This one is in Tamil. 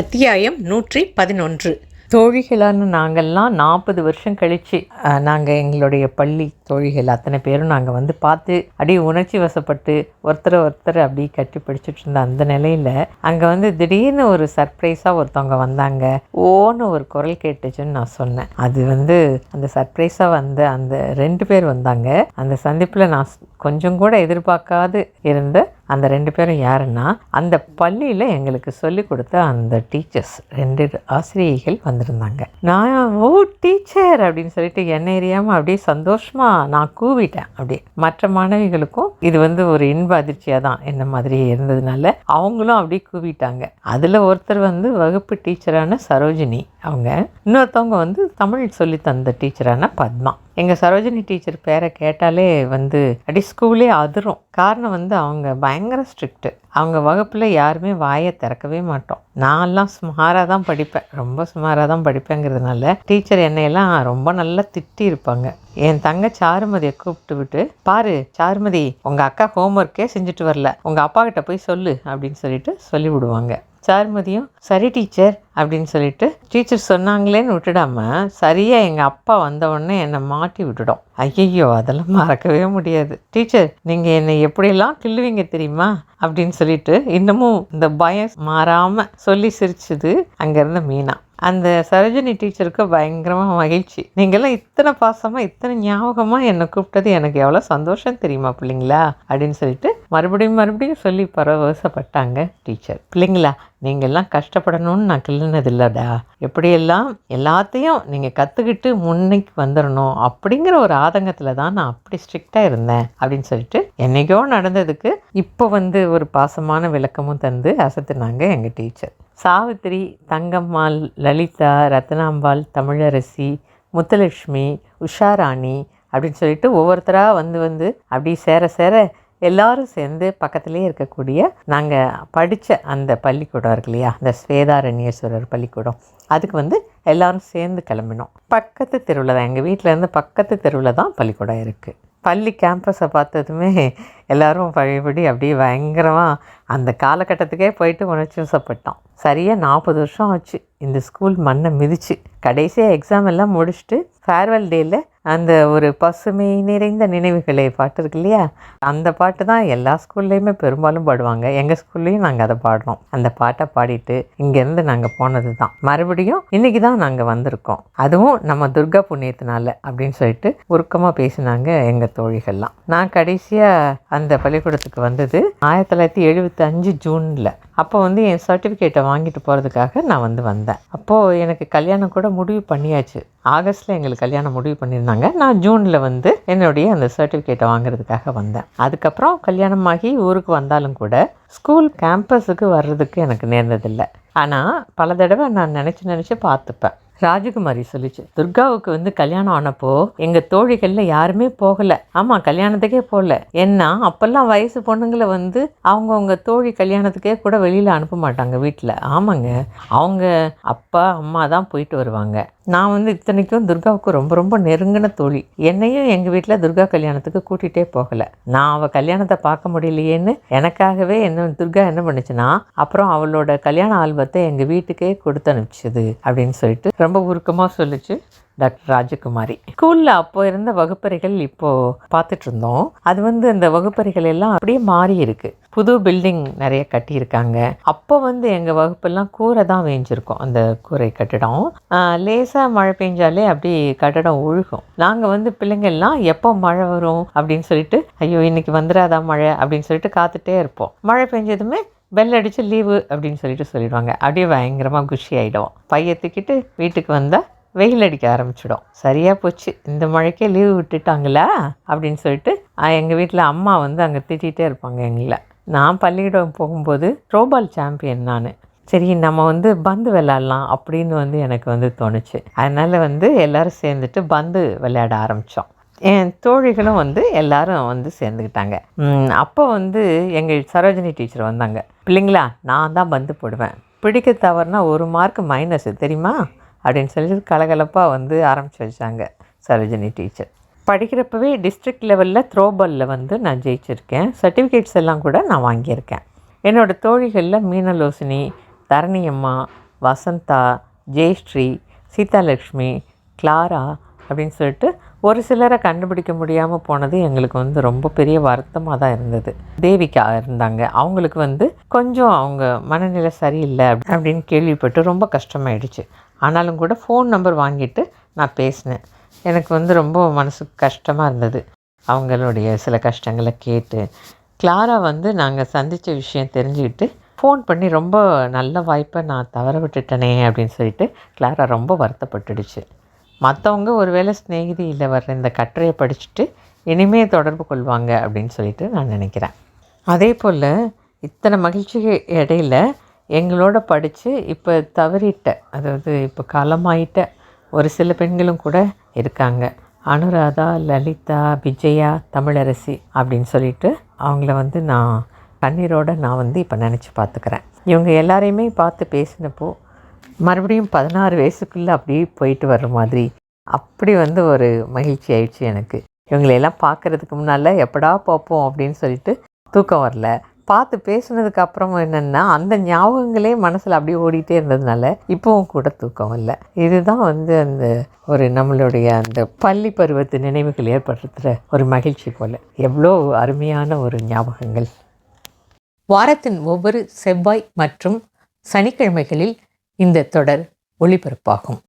அத்தியாயம் நூற்றி பதினொன்று. தோழிகளான நாங்கள்லாம் நாற்பது வருஷம் கழித்து நாங்கள் எங்களுடைய பள்ளி தோழிகள் அத்தனை பேரும் நாங்கள் வந்து பார்த்து அப்படியே உணர்ச்சி வசப்பட்டு ஒருத்தரை ஒருத்தர் அப்படியே கட்டி பிடிச்சிட்டு இருந்த அந்த நிலையில் அங்கே வந்து திடீர்னு ஒரு சர்ப்ரைஸாக ஒருத்தவங்க வந்தாங்க. ஓன்னு ஒரு குரல் கேட்டுச்சுன்னு நான் சொன்னேன். அது வந்து அந்த சர்ப்ரைஸாக வந்த அந்த ரெண்டு பேர் வந்தாங்க. அந்த சந்திப்பில் நான் கொஞ்சம் கூட எதிர்பார்க்காது இருந்த அந்த ரெண்டு பேரும் யாருன்னா அந்த பள்ளியில் எங்களுக்கு சொல்லி கொடுத்த அந்த டீச்சர்ஸ் ரெண்டு ஆசிரியைகள் வந்திருந்தாங்க. நான் ஓ டீச்சர் அப்படின்னு சொல்லிட்டு என்ன எரியாமல் அப்படியே சந்தோஷமாக நான் கூவிட்டேன் அப்படியே மற்ற மாணவிகளுக்கும் இது வந்து ஒரு இன்ப அதிர்ச்சியாக தான் என்ன மாதிரி இருந்ததுனால அவங்களும் அப்படியே கூவிட்டாங்க. அதில் ஒருத்தர் வந்து வகுப்பு டீச்சரான சரோஜினி அவங்க. இன்னொருத்தவங்க வந்து தமிழ் சொல்லி தந்த டீச்சரான பத்மா. எங்கள் சரோஜினி டீச்சர் பேரை கேட்டாலே வந்து அடி ஸ்கூலே அதிரும். காரணம் வந்து அவங்க பயங்கர ஸ்ட்ரிக்ட்டு அவங்க வகுப்பில் யாருமே வாயை திறக்கவே மாட்டோம். நான்லாம் சுமாராக தான் படிப்பேன். ரொம்ப சுமாராக தான் படிப்பேங்கிறதுனால டீச்சர் என்னையெல்லாம் ரொம்ப நல்லா திட்டி இருப்பாங்க. என் தங்க சாருமதியை கூப்பிட்டு விட்டு பாரு சாருமதி உங்கள் அக்கா ஹோம்ஒர்க்கே செஞ்சுட்டு வரல. உங்கள் அப்பா கிட்ட போய் சொல்லு அப்படின்னு சொல்லிட்டு சொல்லி விடுவாங்க. சார்மதியும் சரி டீச்சர் அப்படின்னு சொல்லிட்டு டீச்சர் சொன்னாங்களேன்னு விட்டுடாம சரியாக எங்கள் அப்பா வந்தவுடனே என்னை மாட்டி விட்டுடும் ஐயையோ அதெல்லாம் மறக்கவே முடியாது. டீச்சர் நீங்கள் என்னை எப்படியெல்லாம் கிள்ளுவீங்க தெரியுமா? அப்படின்னு சொல்லிட்டு இன்னமும் இந்த பயம் மாறாமல் சொல்லி சிரிச்சது அங்கேருந்து மீனா. அந்த சரோஜினி டீச்சருக்கு பயங்கரமாக மகிழ்ச்சி. நீங்கள்லாம் இத்தனை பாசமாக இத்தனை ஞாபகமாக என்னை கூப்பிட்டது எனக்கு எவ்வளோ சந்தோஷம் தெரியுமா பிள்ளைங்களா? அப்படின்னு சொல்லிட்டு மறுபடியும் மறுபடியும் சொல்லி பரவசப்பட்டாங்க டீச்சர். பிள்ளைங்களா நீங்கள்லாம் கஷ்டப்படணும்னு நான் கிள்ளினது இல்லைடா எப்படியெல்லாம் எல்லாத்தையும் நீங்கள் கற்றுக்கிட்டு முன்னைக்கு வந்துடணும் அப்படிங்கிற ஒரு ஆதங்கத்தில் தான் நான் அப்படி ஸ்ட்ரிக்டாக இருந்தேன் அப்படின்னு சொல்லிட்டு என்னைக்கோ நடந்ததுக்கு இப்போ வந்து ஒரு பாசமான விளக்கமும் தந்து அசத்துனாங்க எங்கள் டீச்சர். சாவித்திரி தங்கம்மாள் லலிதா ரத்னாம்பாள் தமிழரசி முத்துலட்சுமி உஷாராணி அப்படின்னு சொல்லிட்டு ஒவ்வொருத்தராக வந்து வந்து அப்படி சேர சேர எல்லாரும் சேர்ந்து பக்கத்துலேயே இருக்கக்கூடிய நாங்கள் படித்த அந்த பள்ளிக்கூடம் இருக்கு இல்லையா? அந்த ஸ்வேதாரண்யேஸ்வரர் பள்ளிக்கூடம். அதுக்கு வந்து எல்லாரும் சேர்ந்து கிளம்பினோம். பக்கத்து தெருவில் தான். எங்கள் வீட்டிலேருந்து பக்கத்து தெருவில் தான் பள்ளிக்கூடம் இருக்குது பள்ளி கேம்பஸை பார்த்ததுமே எல்லோரும் பழையபடி அப்படியே பயங்கரமாக அந்த காலகட்டத்துக்கே போயிட்டு உணர்ச்சி வசப்பட்டோம் சரியாக நாற்பது வருஷம் ஆச்சு. இந்த ஸ்கூல் மண்ணை மிதிச்சு கடைசியாக எக்ஸாம் எல்லாம் முடிச்சுட்டு ஃபேர்வெல் டேயில் அந்த ஒரு பசுமை நிறைந்த நினைவுகளை பாட்டு இருக்கு இல்லையா? அந்த பாட்டு தான் எல்லா ஸ்கூல்லையுமே பெரும்பாலும் பாடுவாங்க. எங்கள் ஸ்கூல்லேயும் நாங்கள் அதை பாடுறோம். அந்த பாட்டை பாடிட்டு இங்கேருந்து நாங்கள் போனது தான். மறுபடியும் இன்றைக்கி தான் நாங்கள் வந்திருக்கோம். அதுவும் நம்ம துர்கா புண்ணியத்தினால அப்படின்னு சொல்லிட்டு உருக்கமாக பேசினாங்க எங்கள் தோழிகள்லாம். நான் கடைசியாக அந்த பள்ளிக்கூடத்துக்கு வந்தது ஆயிரத்தி தொள்ளாயிரத்தி எழுபத்தி அஞ்சு ஜூனில். அப்போ வந்து என் சர்டிஃபிகேட்டை வாங்கிட்டு போகிறதுக்காக நான் வந்து வந்தேன். அப்போது எனக்கு கல்யாணம் கூட முடிவு பண்ணியாச்சு. ஆகஸ்ட்டில் எங்களுக்கு கல்யாணம் முடிவு பண்ணியிருந்தாங்க. நான் ஜூனில் வந்து என்னுடைய அந்த சர்டிஃபிகேட்டை வாங்குறதுக்காக வந்தேன். அதுக்கப்புறம் கல்யாணமாகி ஊருக்கு வந்தாலும் கூட ஸ்கூல் கேம்பஸுக்கு வர்றதுக்கு எனக்கு நேர்ந்ததில்லை. ஆனால் பல தடவை நான் நினச்சி நினச்சி பார்த்துப்பேன். ராஜகுமாரி சொல்லிச்சு துர்காவுக்கு வந்து கல்யாணம் ஆனப்போ எங்கள் தோழிகளில் யாருமே போகலை. ஆமாம் கல்யாணத்துக்கே போகல ஏன்னா அப்போல்லாம் வயசு பொண்ணுங்களை வந்து அவங்கவுங்க தோழி கல்யாணத்துக்கே கூட வெளியில் அனுப்ப மாட்டாங்க வீட்டில் ஆமாங்க அவங்க அப்பா அம்மா தான் போயிட்டு வருவாங்க. நான் வந்து இத்தனைக்கும் துர்காவுக்கு ரொம்ப ரொம்ப நெருங்கின தோழி. என்னையும் எங்கள் வீட்டில் துர்கா கல்யாணத்துக்கு கூட்டிகிட்டே போகலை. நான் அவள் கல்யாணத்தை பார்க்க முடியலையேன்னு எனக்காகவே என்ன துர்கா என்ன பண்ணுச்சுன்னா அப்புறம் அவளோட கல்யாண ஆல்பத்தை எங்கள் வீட்டுக்கே கொடுத்து அனுப்பிச்சது அப்படின்னு சொல்லிட்டு ரொம்ப உருக்கமாக சொல்லிச்சு. டாக்டர் ராஜகுமாரி. ஸ்கூலில் அப்போ இருந்த வகுப்பறைகள் இப்போது பார்த்துட்டு இருந்தோம் அது வந்து அந்த வகுப்பறைகள் எல்லாம் அப்படியே மாறி இருக்கு. புது பில்டிங் நிறைய கட்டியிருக்காங்க. அப்போ வந்து எங்கள் வகுப்பெல்லாம் கூரை தான் வேஞ்சிருக்கோம். அந்த கூரை கட்டிடம். லேசாக மழை பெஞ்சாலே அப்படி கட்டடம் ஒழுகும் நாங்கள் வந்து பிள்ளைங்கள்லாம் எப்போ மழை வரும் அப்படின்னு சொல்லிட்டு ஐயோ இன்னைக்கு வந்துடாதா மழை? அப்படின்னு சொல்லிட்டு காத்துட்டே இருப்போம். மழை பெஞ்சதுமே பெல் அடித்து லீவு அப்படின்னு சொல்லிட்டு சொல்லிடுவாங்க. அப்படியே பயங்கரமாக குஷி ஆகிடுவோம் பையத்துக்கிட்டு தூக்கிட்டு வீட்டுக்கு வந்தால் வெயில் அடிக்க ஆரம்பிச்சிடும். சரியாக போச்சு. இந்த மழைக்கே லீவு விட்டுட்டாங்களா? அப்படின்னு சொல்லிட்டு எங்கள் வீட்டில் அம்மா வந்து அங்கே திட்டிகிட்டே இருப்பாங்க எங்களை. நான் பள்ளியிடம் போகும்போது த்ரோபால் சாம்பியன் நான். சரி நம்ம வந்து பந்து விளையாடலாம் அப்படின்னு வந்து எனக்கு வந்து தோணுச்சு. அதனால் வந்து எல்லோரும் சேர்ந்துட்டு பந்து விளையாட ஆரம்பித்தோம் என் தோழிகளும் வந்து எல்லாரும் வந்து சேர்ந்துக்கிட்டாங்க. அப்போ வந்து எங்கள் சரோஜினி டீச்சர் வந்தாங்க. பிள்ளைங்களா நான் தான் பந்து போடுவேன். பிடிக்க தவறுனா ஒரு மார்க் மைனஸ் தெரியுமா? அப்படின்னு சொல்லி கலகலப்பாக வந்து ஆரம்பித்து வச்சாங்க சரோஜினி டீச்சர் படிக்கிறப்பவே டிஸ்ட்ரிக்ட் லெவலில் த்ரோபாலில் வந்து நான் ஜெயிச்சிருக்கேன். சர்டிஃபிகேட்ஸ் எல்லாம் கூட நான் வாங்கியிருக்கேன். என்னோடய தோழிகளில் மீனலோசினி தரணி அம்மா வசந்தா ஜெயஸ்ரீ சீதாலக்ஷ்மி கிளாரா அப்படின்னு சொல்லிட்டு ஒரு சிலரை கண்டுபிடிக்க முடியாமல் போனது எங்களுக்கு வந்து ரொம்ப பெரிய வருத்தமாக தான் இருந்தது. தேவிகா இருந்தாங்க. அவங்களுக்கு வந்து கொஞ்சம் அவங்க மனநிலை சரியில்லை அப்படின்னு கேள்விப்பட்டு ரொம்ப கஷ்டமாயிடுச்சு. ஆனாலும் கூட ஃபோன் நம்பர் வாங்கிட்டு நான் பேசினேன். எனக்கு வந்து ரொம்ப மனசுக்கு கஷ்டமாக இருந்தது. அவங்களுடைய சில கஷ்டங்களை கேட்டு கிளாரா வந்து நாங்கள் சந்தித்த விஷயம் தெரிஞ்சுக்கிட்டு ஃபோன் பண்ணி ரொம்ப நல்ல வாய்ப்பை நான் தவற விட்டுட்டேனே அப்படின்னு சொல்லிட்டு கிளாரா ரொம்ப வருத்தப்பட்டுடுச்சு. மற்றவங்க ஒருவேளை சிநேகிதியில் வர்ற இந்த கட்டுரையை படிச்சுட்டு இனிமே தொடர்பு கொள்வாங்க அப்படின்னு சொல்லிட்டு நான் நினைக்கிறேன். அதே போல் இத்தனை மகிழ்ச்சிக்கு இடையில எங்களோட படித்து இப்போ தவறிட்ட அதாவது இப்போ காலமாயிட்ட ஒரு சில பெண்களும் கூட இருக்காங்க. அனுராதா லலிதா விஜயா தமிழரசி அப்படின்னு சொல்லிட்டு அவங்கள வந்து நான் கண்ணீரோட நான் வந்து இப்போ நினச்சி பார்த்துக்கிறேன் இவங்க எல்லாரையுமே பார்த்து பேசினப்போ மறுபடியும் பதினாறு வயசுக்குள்ளே அப்படியே போயிட்டு வர்ற மாதிரி அப்படி வந்து ஒரு மகிழ்ச்சி ஆயிடுச்சு எனக்கு. இவங்களையெல்லாம் பார்க்குறதுக்கு முன்னால் எப்படா பார்ப்போம் அப்படின்னு சொல்லிட்டு தூக்கம் வரல. பார்த்து பேசுனதுக்கு அப்புறம் என்னென்னா அந்த ஞாபகங்களே மனசில் அப்படியே ஓடிட்டே இருந்ததுனால இப்போவும் கூட தூக்கம் இல்லை. இதுதான் வந்து அந்த ஒரு நம்மளுடைய அந்த பள்ளி பருவத்து நினைவுகள் ஏற்படுத்துகிற ஒரு மகிழ்ச்சி போல். எவ்வளோ அருமையான ஒரு ஞாபகங்கள். வாரத்தின் ஒவ்வொரு செவ்வாய் மற்றும் சனிக்கிழமைகளில் இந்த தொடர் ஒளிபரப்பாகும்.